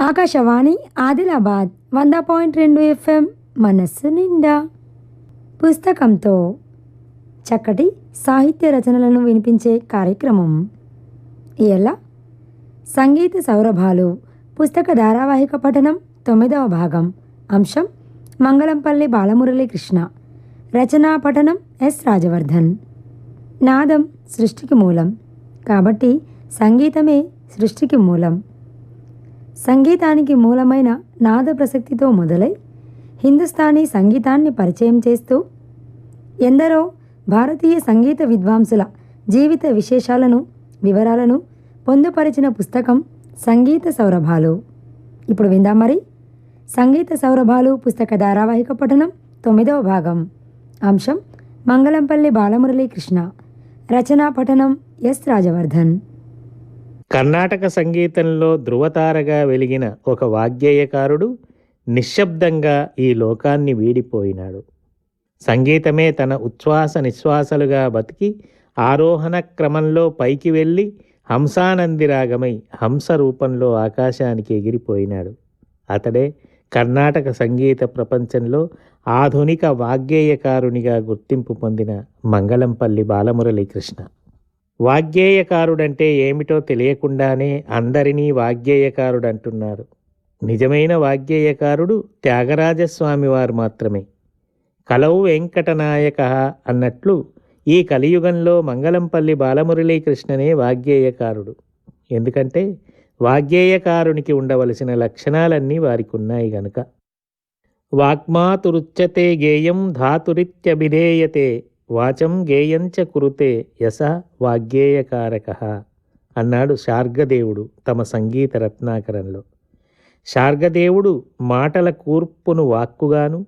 ఆకాశవాణి ఆదిలాబాద్ వంద పాయింట్ రెండు ఎఫ్ఎం మనస్సు నిండా. పుస్తకంతో చక్కటి సాహిత్య రచనలను వినిపించే కార్యక్రమం. ఎలా సంగీత సౌరభాలు పుస్తక ధారావాహిక పఠనం తొమ్మిదవ భాగం. అంశం మంగళంపల్లి బాలమురళీ కృష్ణ రచనా పఠనం ఎస్ రాజవర్ధన్. నాదం సృష్టికి మూలం. కాబట్టి సంగీతమే సృష్టికి మూలం. సంగీతానికి మూలమైన నాద ప్రసక్తితో మొదలై హిందుస్థానీ సంగీతాన్ని పరిచయం చేస్తూ ఎందరో భారతీయ సంగీత విద్వాంసుల జీవిత విశేషాలను వివరాలను పొందుపరిచిన పుస్తకం సంగీత సౌరభాలు. ఇప్పుడు విందాం మరి. సంగీత సౌరభాలు పుస్తక ధారావాహిక పఠనం తొమ్మిదవ భాగం. అంశం మంగళంపల్లి బాలమురళీ కృష్ణ రచనా పఠనం ఎస్ రాజవర్ధన్. కర్ణాటక సంగీతంలో ధృవతారగా వెలిగిన ఒక వాగ్గేయకారుడు నిశ్శబ్దంగా ఈ లోకాన్ని వీడిపోయినాడు. సంగీతమే తన ఉచ్ఛ్వాస నిశ్వాసలుగా బతికి ఆరోహణ క్రమంలో పైకి వెళ్ళి హంసానందిరాగమై హంస రూపంలో ఆకాశానికి ఎగిరిపోయినాడు. అతడే కర్ణాటక సంగీత ప్రపంచంలో ఆధునిక వాగ్గేయకారునిగా గుర్తింపు పొందిన మంగళంపల్లి బాలమురళీకృష్ణ. వాగ్గేయకారుడంటే ఏమిటో తెలియకుండానే అందరినీ వాగ్గేయకారుడంటున్నారు. నిజమైన వాగ్గేయకారుడు త్యాగరాజస్వామి వారు మాత్రమే. కలవు వెంకటనాయక అన్నట్లు ఈ కలియుగంలో మంగళంపల్లి బాలమురళీకృష్ణనే వాగ్గేయకారుడు. ఎందుకంటే వాగ్గేయకారునికి ఉండవలసిన లక్షణాలన్నీ వారికి ఉన్నాయి గనుక. వాక్మాతురుచ్యతే గేయం ధాతురిత్యభిధేయతే వాచం గేయంచ కురుతే యస వాగ్గేయకారక అన్నాడు శార్గదేవుడు తమ సంగీత రత్నాకరంలో. శార్గదేవుడు మాటల కూర్పును వాక్కుగాను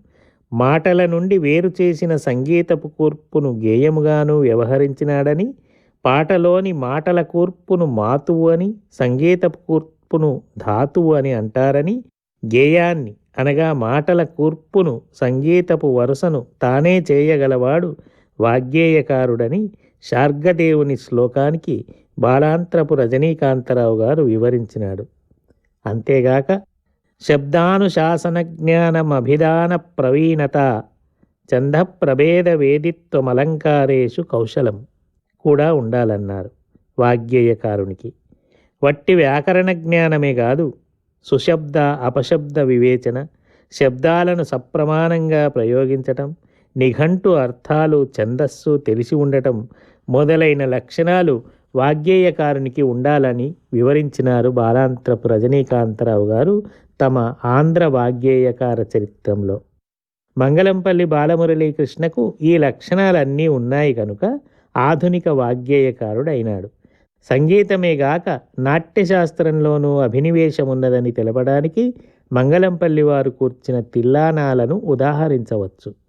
మాటల నుండి వేరు చేసిన సంగీతపు కూర్పును గేయముగాను వ్యవహరించినాడని పాటలోని మాటల కూర్పును మాతువు అని సంగీతపు కూర్పును ధాతువు అని అంటారని గేయాన్ని అనగా మాటల కూర్పును సంగీతపు వరుసను తానే చేయగలవాడు వాగ్గేయకారుడని శార్గదేవుని శ్లోకానికి బాలాంత్రపు రజనీకాంతరావు గారు వివరించినాడు. అంతేగాక శబ్దానుశాసన జ్ఞానమభిధాన ప్రవీణత చందప్రభేద వేదిత్వమలంకారేషు కౌశలం కూడా ఉండాలన్నారు వాగ్గేయకారునికి. వట్టి వ్యాకరణ జ్ఞానమే కాదు సుశబ్ద అపశబ్ద వివేచన శబ్దాలను సప్రమాణంగా ప్రయోగించటం నిఘంటు అర్థాలు ఛందస్సు తెలిసి ఉండటం మొదలైన లక్షణాలు వాగ్గేయకారునికి ఉండాలని వివరించినారు బాలాంత్రపు రజనీకాంతరావు గారు తమ ఆంధ్ర వాగ్గేయకార చరిత్రంలో. మంగళంపల్లి బాలమురళీకృష్ణకు ఈ లక్షణాలన్నీ ఉన్నాయి కనుక ఆధునిక వాగ్గేయకారుడైనాడు. సంగీతమేగాక సంగీతమే గాక నాట్యశాస్త్రంలోనూ అభినివేశమున్నదని తెలపడానికి మంగళంపల్లి వారు కూర్చిన తిల్లానాలను ఉదాహరించవచ్చు.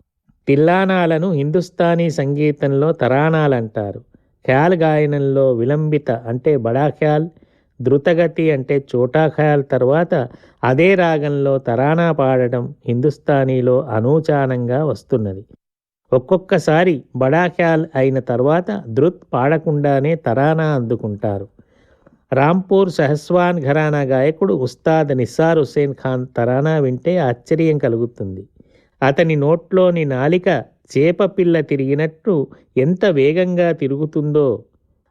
తిల్లానాలను హిందుస్థానీ సంగీతంలో తరానాలంటారు. ఖ్యాల్ గాయనంలో విలంబిత అంటే బడా ఖ్యాల్ ద్రుతగతి అంటే చోటా ఖయాల్ తర్వాత అదే రాగంలో తరానా పాడడం హిందుస్థానీలో అనూచానంగా వస్తున్నది. ఒక్కొక్కసారి బడా ఖ్యాల్ అయిన తర్వాత ధృత్ పాడకుండానే తరానా అందుకుంటారు. రాంపూర్ సహస్వాన్ ఘరానా గాయకుడు ఉస్తాద్ నిస్సార్ హుస్సేన్ ఖాన్ తరానా వింటే ఆశ్చర్యం కలుగుతుంది. అతని నోట్లోని నాలిక చేపపిల్ల తిరిగినట్టు ఎంత వేగంగా తిరుగుతుందో.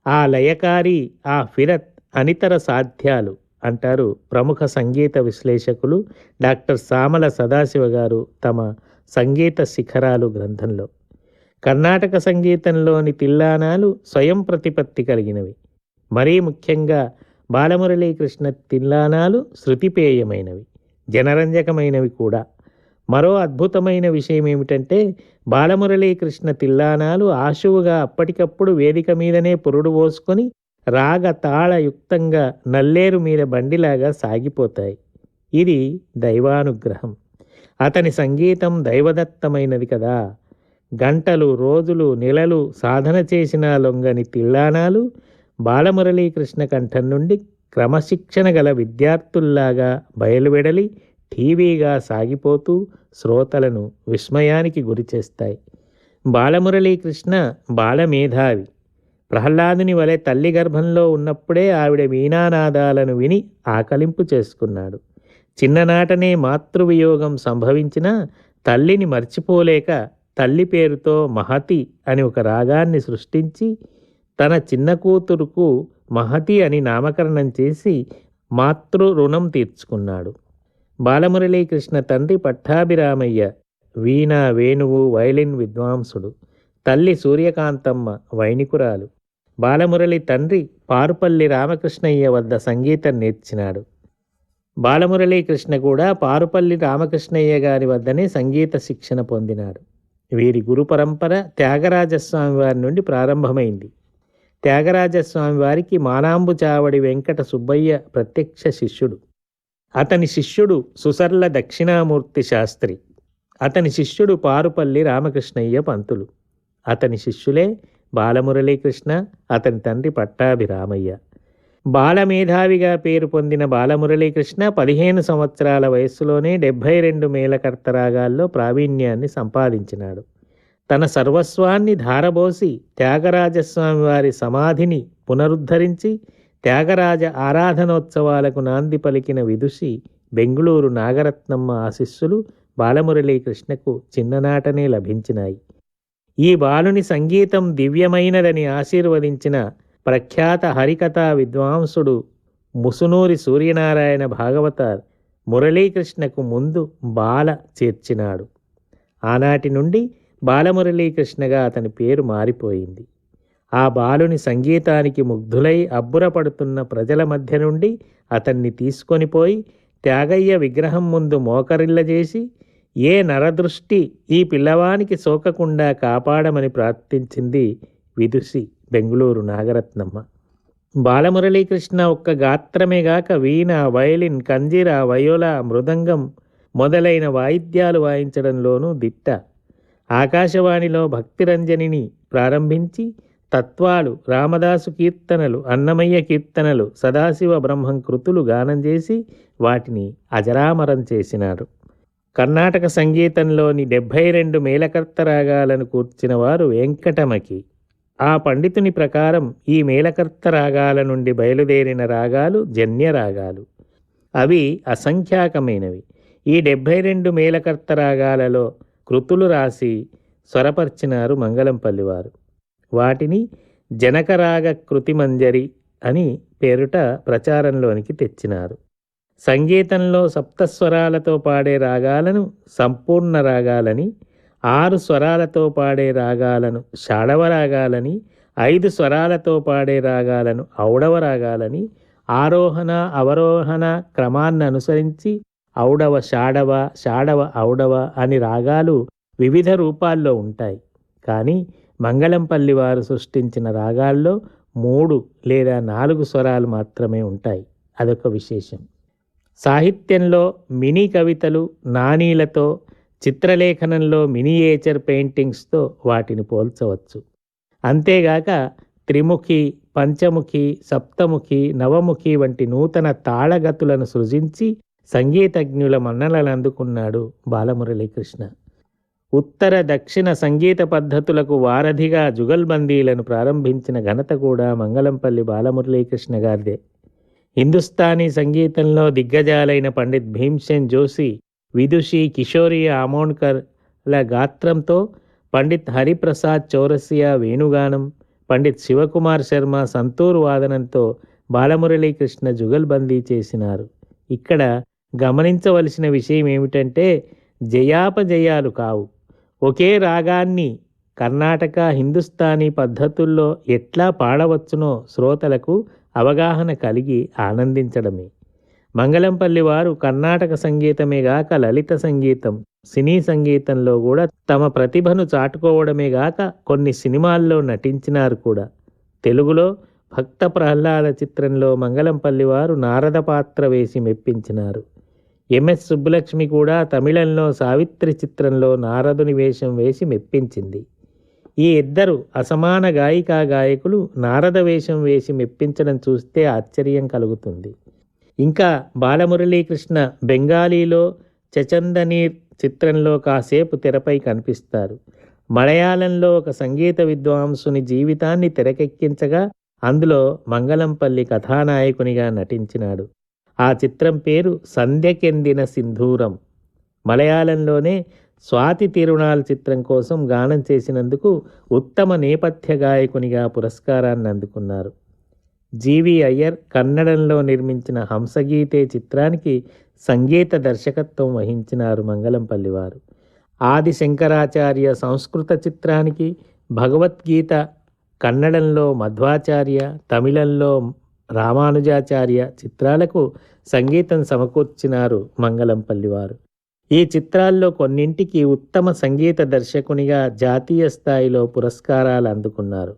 ఆ లయకారి ఆ ఫిరత్ అనితర సాధ్యాలు అంటారు ప్రముఖ సంగీత విశ్లేషకులు డాక్టర్ సామల సదాశివ గారు తమ సంగీత శిఖరాలు గ్రంథంలో. కర్ణాటక సంగీతంలోని తిల్లానాలు స్వయం ప్రతిపత్తి కలిగినవి. మరీ ముఖ్యంగా బాలమురళీకృష్ణ తిల్లానాలు శృతిపేయమైనవి జనరంజకమైనవి కూడా. మరో అద్భుతమైన విషయం ఏమిటంటే బాలమురళీకృష్ణ తిల్లానాలు ఆశువుగా అప్పటికప్పుడు వేదిక మీదనే పురుడు పోసుకొని రాగ తాళయుక్తంగా నల్లేరు మీద బండిలాగా సాగిపోతాయి. ఇది దైవానుగ్రహం. అతని సంగీతం దైవదత్తమైనది కదా. గంటలు రోజులు నెలలు సాధన చేసిన లొంగని తిల్లానాలు బాలమురళీకృష్ణ కంఠం నుండి క్రమశిక్షణ గల విద్యార్థుల్లాగా బయలువెడలి టీవీగా సాగిపోతూ శ్రోతలను విస్మయానికి గురిచేస్తాయి బాలమురళీకృష్ణ బాలమేధావి. ప్రహ్లాదుని వలె తల్లి గర్భంలో ఉన్నప్పుడే ఆవిడ వీణానాదాలను విని ఆకలింపు చేసుకున్నాడు. చిన్ననాటనే మాతృవియోగం సంభవించిన తల్లిని మర్చిపోలేక తల్లి పేరుతో మహతి అని ఒక రాగాన్ని సృష్టించి తన చిన్న కూతురుకు మహతి అని నామకరణం చేసి మాతృ రుణం తీర్చుకున్నాడు. బాలమురళీకృష్ణ తండ్రి పట్టాభిరామయ్య వీణ వేణువు వైలిన్ విద్వాంసుడు తల్లి సూర్యకాంతమ్మ వైణికురాలు బాలమురళి తండ్రి పారుపల్లి రామకృష్ణయ్య వద్ద సంగీతం నేర్చినాడు. బాలమురళీకృష్ణ కూడా పారుపల్లి రామకృష్ణయ్య గారి వద్దనే సంగీత శిక్షణ పొందినాడు. వీరి గురు పరంపర త్యాగరాజస్వామి వారి నుండి ప్రారంభమైంది. త్యాగరాజస్వామి వారికి మానాంబు చావడి వెంకట సుబ్బయ్య ప్రత్యక్ష శిష్యుడు. అతని శిష్యుడు సుసర్ల దక్షిణామూర్తి శాస్త్రి. అతని శిష్యుడు పారుపల్లి రామకృష్ణయ్య పంతులు. అతని శిష్యులే బాలమురళీకృష్ణ అతని తండ్రి పట్టాభిరామయ్య. బాలమేధావిగా పేరు పొందిన బాలమురళీకృష్ణ పదిహేను సంవత్సరాల వయస్సులోనే డెబ్భై రెండు మేలకర్త రాగాల్లో ప్రావీణ్యాన్ని సంపాదించినాడు. తన సర్వస్వాన్ని ధారబోసి త్యాగరాజస్వామి వారి సమాధిని పునరుద్ధరించి త్యాగరాజ ఆరాధనోత్సవాలకు నాంది పలికిన విదుషి బెంగుళూరు నాగరత్నమ్మ ఆశిస్సులు బాలమురళీకృష్ణకు చిన్ననాటనే లభించినాయి. ఈ బాలుని సంగీతం దివ్యమైనదని ఆశీర్వదించిన ప్రఖ్యాత హరికథా విద్వాంసుడు ముసునూరి సూర్యనారాయణ భాగవతార్ మురళీకృష్ణకు ముందు బాల చేర్చినాడు. ఆనాటి నుండి బాలమురళీకృష్ణగా అతని పేరు మారిపోయింది. ఆ బాలుని సంగీతానికి ముగ్ధులై అబ్బురపడుతున్న ప్రజల మధ్య నుండి అతన్ని తీసుకొని పోయి త్యాగయ్య విగ్రహం ముందు మోకరిల్లజేసి ఏ నరదృష్టి ఈ పిల్లవానికి సోకకుండా కాపాడమని ప్రార్థించింది విదుషి బెంగుళూరు నాగరత్నమ్మ. బాలమురళీకృష్ణ ఒక్క గాత్రమే గాక వీణ వయలిన్ కంజీర వయోల మృదంగం మొదలైన వాయిద్యాలు వాయించడంలోనూ దిట్ట. ఆకాశవాణిలో భక్తిరంజనిని ప్రారంభించి తత్వాలు రామదాసు కీర్తనలు అన్నమయ్య కీర్తనలు సదాశివ బ్రహ్మం కృతులు గానం చేసి వాటిని అజరామరం చేసినారు. కర్ణాటక సంగీతంలోని డెబ్భై రెండు మేలకర్త రాగాలను కూర్చిన వారు వెంకటమకి. ఆ పండితుని ప్రకారం ఈ మేలకర్త రాగాల నుండి బయలుదేరిన రాగాలు జన్య రాగాలు అవి అసంఖ్యాకమైనవి. ఈ డెబ్భై రెండు మేలకర్త రాగాలలో కృతులు రాసి స్వరపర్చినారు మంగళంపల్లి వారు వాటిని జనకరాగ కృతిమంజరి అని పేరుట ప్రచారంలోనికి తెచ్చినారు. సంగీతంలో సప్తస్వరాలతో పాడే రాగాలను సంపూర్ణ రాగాలని ఆరు స్వరాలతో పాడే రాగాలను షాడవ రాగాలని ఐదు స్వరాలతో పాడే రాగాలను ఔడవ రాగాలని ఆరోహణ అవరోహణ క్రమాన్ని అనుసరించి ఔడవ షాడవ షాడవ ఔడవ అని రాగాలు వివిధ రూపాల్లో ఉంటాయి. కానీ మంగళంపల్లి వారు సృష్టించిన రాగాల్లో మూడు లేదా నాలుగు స్వరాలు మాత్రమే ఉంటాయి. అదొక విశేషం. సాహిత్యంలో మినీ కవితలు నానీలతో చిత్రలేఖనంలో మినియేచర్ పెయింటింగ్స్తో వాటిని పోల్చవచ్చు. అంతేగాక త్రిముఖి పంచముఖి సప్తముఖి నవముఖి వంటి నూతన తాళగతులను సృజించి సంగీతజ్ఞుల మన్నలను అందుకున్నాడు బాలమురళీకృష్ణ. ఉత్తర దక్షిణ సంగీత పద్ధతులకు వారధిగా జుగల్బందీలను ప్రారంభించిన ఘనత కూడా మంగళంపల్లి బాలమురళీకృష్ణ గారిదే. హిందుస్థానీ సంగీతంలో దిగ్గజాలైన పండిత్ భీమ్సేన్ జోషి విదుషి కిషోరి ఆమోన్కర్ల గాత్రంతో పండిత్ హరిప్రసాద్ చౌరసియా వేణుగానం పండిత్ శివకుమార్ శర్మ సంతూర్ వాదనంతో బాలమురళీకృష్ణ జుగల్బందీ చేసినారు. ఇక్కడ గమనించవలసిన విషయం ఏమిటంటే జయాపజయాలు కావు. ఒకే రాగాన్ని కర్ణాటక హిందుస్థానీ పద్ధతుల్లో ఎట్లా పాడవచ్చునో శ్రోతలకు అవగాహన కలిగి ఆనందించడమే. మంగళంపల్లి వారు కర్ణాటక సంగీతమే గాక లలిత సంగీతం సినీ సంగీతంలో కూడా తమ ప్రతిభను చాటుకోవడమేగాక కొన్ని సినిమాల్లో నటించినారు కూడా. తెలుగులో భక్త ప్రహ్లాద చిత్రంలో మంగళంపల్లి వారు నారద పాత్ర వేసి మెప్పించినారు. ఎంఎస్ సుబ్బలక్ష్మి కూడా తమిళంలో సావిత్రి చిత్రంలో నారదుని వేషం వేసి మెప్పించింది. ఈ ఇద్దరు అసమాన గాయికా గాయకులు నారద వేషం వేసి మెప్పించడం చూస్తే ఆశ్చర్యం కలుగుతుంది. ఇంకా బాలమురళీకృష్ణ బెంగాలీలో చచందనీర్ చిత్రంలో కాసేపు తెరపై కనిపిస్తారు. మలయాళంలో ఒక సంగీత విద్వాంసుని జీవితాన్ని తెరకెక్కించగా అందులో మంగళంపల్లి కథానాయకునిగా నటించినాడు. ఆ చిత్రం పేరు సంధ్యకెందిన సింధూరం. మలయాళంలోనే స్వాతి తిరునాల్ చిత్రం కోసం గానం చేసినందుకు ఉత్తమ నేపథ్య గాయకునిగా పురస్కారాన్ని అందుకున్నారు. జీవి అయ్యర్ కన్నడంలో నిర్మించిన హంసగీతే చిత్రానికి సంగీత దర్శకత్వం వహించినారు మంగళంపల్లి వారు. ఆది శంకరాచార్య సంస్కృత చిత్రానికి భగవద్గీత కన్నడంలో మధ్వాచార్య తమిళంలో రామానుజాచార్య చిత్రాలకు సంగీతం సమకూర్చినారు మంగళంపల్లి వారు ఈ చిత్రాల్లో కొన్నింటికి ఉత్తమ సంగీత దర్శకునిగా జాతీయ స్థాయిలో పురస్కారాలు అందుకున్నారు.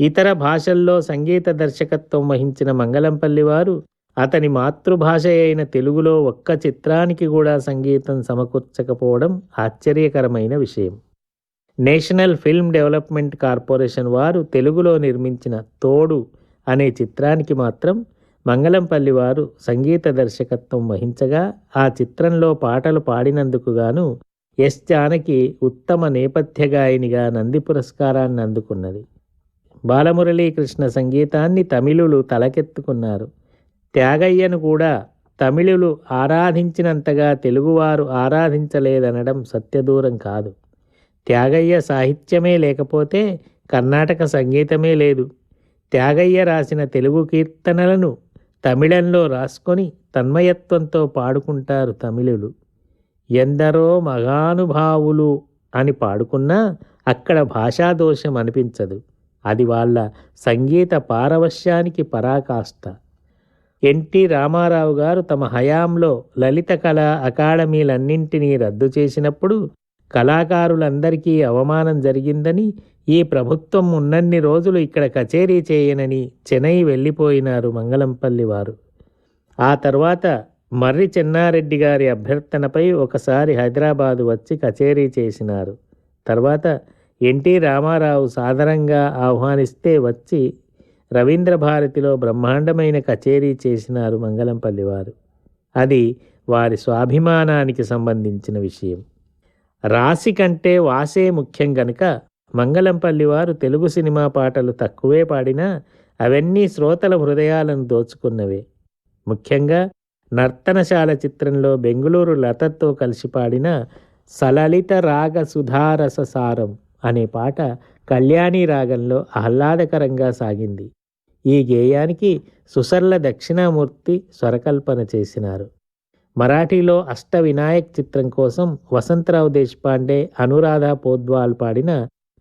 ఇతర భాషల్లో సంగీత దర్శకత్వం వహించిన మంగళంపల్లి వారు అతని మాతృభాష అయిన తెలుగులో ఒక్క చిత్రానికి కూడా సంగీతం సమకూర్చకపోవడం ఆశ్చర్యకరమైన విషయం. నేషనల్ ఫిల్మ్ డెవలప్మెంట్ కార్పొరేషన్ వారు తెలుగులో నిర్మించిన తోడు అనే చిత్రానికి మాత్రం మంగళంపల్లి వారు సంగీత దర్శకత్వం వహించగా ఆ చిత్రంలో పాటలు పాడినందుకు గాను ఎస్ జానకి ఉత్తమ నేపథ్య గాయనిగా నంది పురస్కారాన్ని అందుకున్నది. బాలమురళీకృష్ణ సంగీతాన్ని తమిళులు తలకెత్తుకున్నారు. త్యాగయ్యను కూడా తమిళులు ఆరాధించినంతగా తెలుగువారు ఆరాధించలేదనడం సత్యదూరం కాదు. త్యాగయ్య సాహిత్యమే లేకపోతే కర్ణాటక సంగీతమే లేదు. త్యాగయ్య రాసిన తెలుగు కీర్తనలను తమిళంలో రాసుకొని తన్మయత్వంతో పాడుకుంటారు తమిళులు. ఎందరో మహానుభావులు అని పాడుకున్నా అక్కడ భాషాదోషం అనిపించదు. అది వాళ్ళ సంగీత పారవశ్యానికి పరాకాష్ట. ఎన్టీ రామారావు గారు తమ హయాంలో లలిత కళా అకాడమీలన్నింటినీ రద్దు చేసినప్పుడు కళాకారులందరికీ అవమానం జరిగిందని ఈ ప్రభుత్వం ఉన్నన్ని రోజులు ఇక్కడ కచేరీ చేయనని చెన్నై వెళ్ళిపోయినారు మంగళంపల్లి వారు. ఆ తర్వాత మర్రి చెన్నారెడ్డి గారి అభ్యర్థనపై ఒకసారి హైదరాబాదు వచ్చి కచేరీ చేసినారు. తర్వాత ఎన్టీ రామారావు సాదరంగా ఆహ్వానిస్తే వచ్చి రవీంద్ర భారతిలో బ్రహ్మాండమైన కచేరీ చేసినారు మంగళంపల్లి వారు. అది వారి స్వాభిమానానికి సంబంధించిన విషయం. రాశి కంటే వాసే ముఖ్యం గనుక మంగళంపల్లి వారు తెలుగు సినిమా పాటలు తక్కువే పాడినా అవన్నీ శ్రోతల హృదయాలను దోచుకున్నవే. ముఖ్యంగా నర్తనశాల చిత్రంలో బెంగుళూరు లతతో కలిసి పాడిన సలలిత రాగ సుధారస సారం అనే పాట కళ్యాణి రాగంలో ఆహ్లాదకరంగా సాగింది. ఈ గేయానికి సుసర్ల దక్షిణామూర్తి స్వరకల్పన చేసినారు. మరాఠీలో అష్ట వినాయక్ చిత్రం కోసం వసంతరావు దేశపాండే అనురాధ పోద్వాల్ పాడిన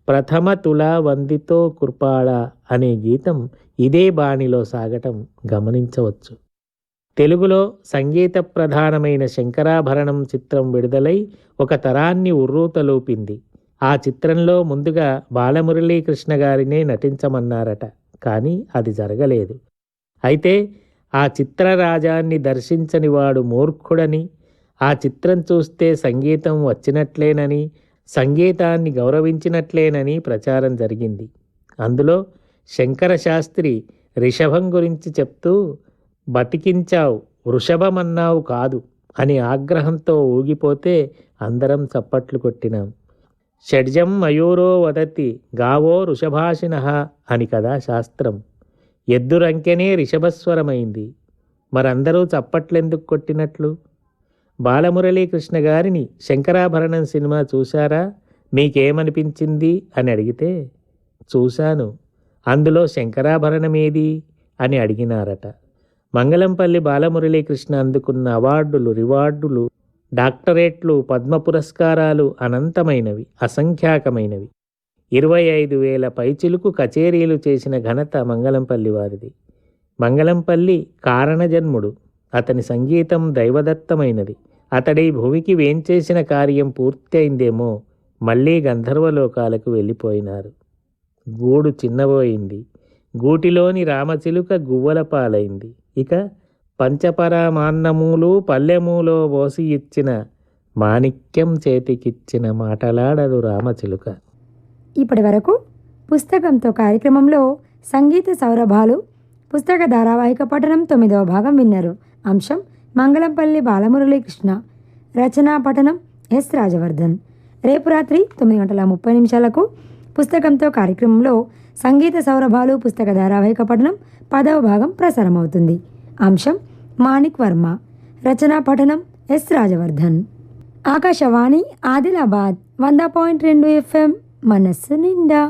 ప్రథమ తులా వందితో కృపాళ అనే గీతం ఇదే బాణిలో సాగటం గమనించవచ్చు. తెలుగులో సంగీత ప్రధానమైన శంకరాభరణం చిత్రం విడుదలై ఒక తరాన్ని ఉర్రూతలూపింది ఆ చిత్రంలో ముందుగా బాలమురళీకృష్ణ గారినే నటించమన్నారట కానీ అది జరగలేదు. అయితే ఆ చిత్రరాజాన్ని దర్శించని వాడు మూర్ఖుడని ఆ చిత్రం చూస్తే సంగీతం వచ్చినట్లేనని సంగీతాన్ని గౌరవించినట్లేనని ప్రచారం జరిగింది. అందులో శంకర శాస్త్రి రిషభం గురించి చెప్తూ బతికించావు వృషభమన్నావు కాదు అని ఆగ్రహంతో ఊగిపోతే అందరం చప్పట్లు కొట్టినాం. షడ్జం మయూరో వదతి గావో వృషభాషిణ అని కదా శాస్త్రం. ఎద్దురంకెనే రిషభస్వరమైంది. మరందరూ చప్పట్లెందుకు కొట్టినట్లు? బాలమురళీకృష్ణ గారిని శంకరాభరణం సినిమా చూశారా? మీకేమనిపించింది? అని అడిగితే చూశాను. అందులో శంకరాభరణమేది? అని అడిగినారట. మంగళంపల్లి బాలమురళీకృష్ణ అందుకున్న అవార్డులు రివార్డులు డాక్టరేట్లు పద్మ పురస్కారాలు అనంతమైనవి అసంఖ్యాకమైనవి. ఇరవై ఐదు వేల పైచిలుకు కచేరీలు చేసిన ఘనత మంగళంపల్లి వారిది. మంగళంపల్లి కారణజన్ముడు. అతని సంగీతం దైవదత్తమైనది. అతడి భూమికి వేంచేసిన కార్యం పూర్తయిందేమో మళ్ళీ గంధర్వలోకాలకు వెళ్ళిపోయినారు. గూడు చిన్నబోయింది గూటిలోని రామచిలుక గువ్వల పాలైంది. ఇక పంచపరమాన్నములు పల్లెములో పోసి ఇచ్చిన మాణిక్యం చేతికిచ్చిన మాటలాడదు రామచిలుక. ఇప్పటి వరకు పుస్తకంతో కార్యక్రమంలో సంగీత సౌరభాలు పుస్తక ధారావాహిక పఠనం తొమ్మిదవ భాగం విన్నారు. అంశం మంగళంపల్లి బాలమురళీకృష్ణ. రచనా పఠనం ఎస్ రాజవర్ధన్. రేపు రాత్రి తొమ్మిది గంటల ముప్పై నిమిషాలకు పుస్తకంతో కార్యక్రమంలో సంగీత సౌరభాలు పుస్తక ధారావాహిక పఠనం పదవ భాగం ప్రసారమవుతుంది. అంశం మాణిక్ వర్మ. రచనా పఠనం ఎస్ రాజవర్ధన్. ఆకాశవాణి ఆదిలాబాద్ వంద పాయింట్ రెండు ఎఫ్ఎం. మనస్సు నిండా